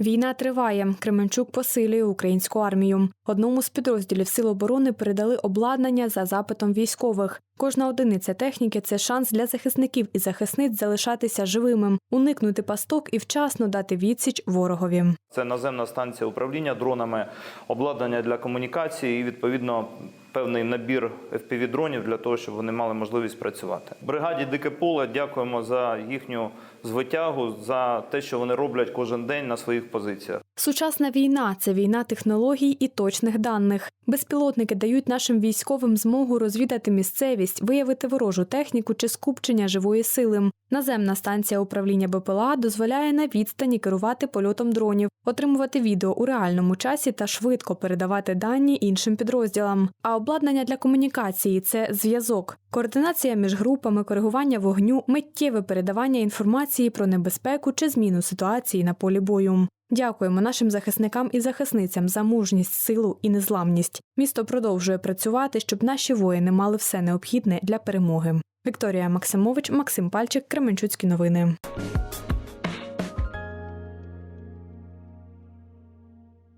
Війна триває. Кременчук посилює українську армію. Одному з підрозділів сил оборони передали обладнання за запитом військових. Кожна одиниця техніки це шанс для захисників і захисниць залишатися живими, уникнути пасток і вчасно дати відсіч ворогові. Це наземна станція управління дронами, обладнання для комунікації і відповідно певний набір FPV-дронів для того, щоб вони мали можливість працювати. Бригаді Дике поле дякуємо за їхню звитягу, за те, що вони роблять кожен день на своїх позиціях. Сучасна війна це війна технологій і точних даних. Безпілотники дають нашим військовим змогу розвідати місцевість, виявити ворожу техніку чи скупчення живої сили. Наземна станція управління БПЛА дозволяє на відстані керувати польотом дронів, отримувати відео у реальному часі та швидко передавати дані іншим підрозділам. А обладнання для комунікації це зв'язок, координація між групами, коригування вогню, миттєве передавання інформації про небезпеку чи зміну ситуації на полі бою. Дякуємо нашим захисникам і захисницям за мужність, силу і незламність. Місто продовжує працювати, щоб наші воїни мали все необхідне для перемоги. Вікторія Максимович, Максим Пальчик, Кременчуцькі новини.